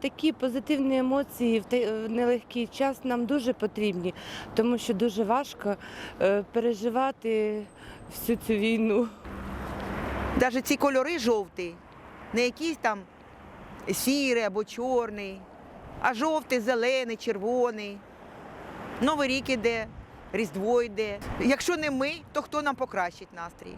такі позитивні емоції в нелегкий час нам дуже потрібні, тому що дуже важко е, переживати всю цю війну. Навіть ці кольори жовті, не якісь там сірий або чорний, а жовтий, зелений, червоний. Новий рік іде, Різдво йде. Якщо не ми, то хто нам покращить настрій?